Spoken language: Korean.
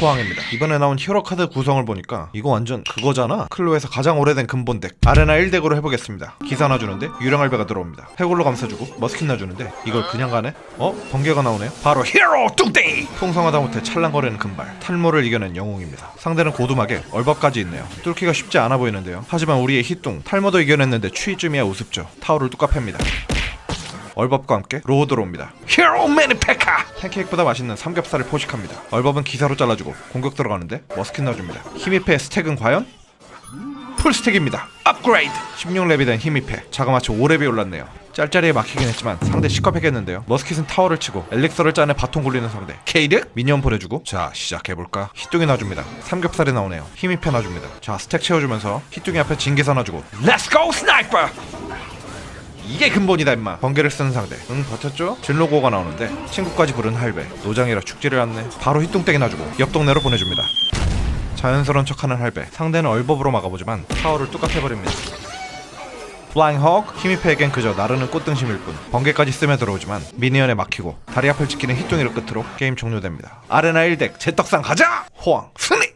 호황입니다. 이번에 나온 히어로 카드 구성을 보니까 이거 완전 그거잖아. 클로에서 가장 오래된 근본 덱 아레나 1덱으로 해보겠습니다. 기사 놔주는데 유령 할배가 들어옵니다. 해골로 감싸주고 머스킨 놔주는데 이걸 그냥 가네? 어? 번개가 나오네요. 바로 히어로 뚱땡이! 풍성하다 못해 찰랑거리는 금발 탈모를 이겨낸 영웅입니다. 상대는 고두막에 얼밥까지 있네요. 뚫기가 쉽지 않아 보이는데요. 하지만 우리의 희뚱 탈모도 이겨냈는데 추위쯤이야 우습죠. 타워를 뚜까 팹니다. 얼밥과 함께 로우 들어옵니다. 히어로 매니페카! 팬케이크보다 맛있는 삼겹살을 포식합니다. 얼밥은 기사로 잘라주고 공격 들어가는데 머스킨 넣어줍니다. 힘입회 스택은 과연? 풀스택입니다. 업그레이드! 16렙이 된 힘입회 자그마치 5렙이 올랐네요. 짤짤이에 막히긴 했지만 상대 시겁했겠는데요. 머스킷은 타워를 치고 엘릭서를 짜내 바통 굴리는 상대 케이드 미니언 보내주고 자 시작해볼까 히뚱이 놔줍니다. 삼겹살이 나오네요. 힘입회 놔줍니다. 자 스택 채워주면서 히뚱이 앞에 징계사 놔주고 렛츠고 스나이퍼! 이게 근본이다 임마. 번개를 쓰는 상대. 응 버텼죠? 진로고가 나오는데 친구까지 부른 할배. 노장이라 죽지를 않네 바로 휘뚱땡이 놔주고 옆 동네로 보내줍니다. 자연스러운 척하는 할배. 상대는 얼법으로 막아보지만 타워를 뚝딱해버립니다. 플라잉 허크 힘입회에겐 그저 나르는 꽃등심일 뿐. 번개까지 쓰며 들어오지만 미니언에 막히고 다리 앞을 지키는 휘뚱이를 끝으로 게임 종료됩니다. 아레나 1덱 제떡상 가자! 호황 승리!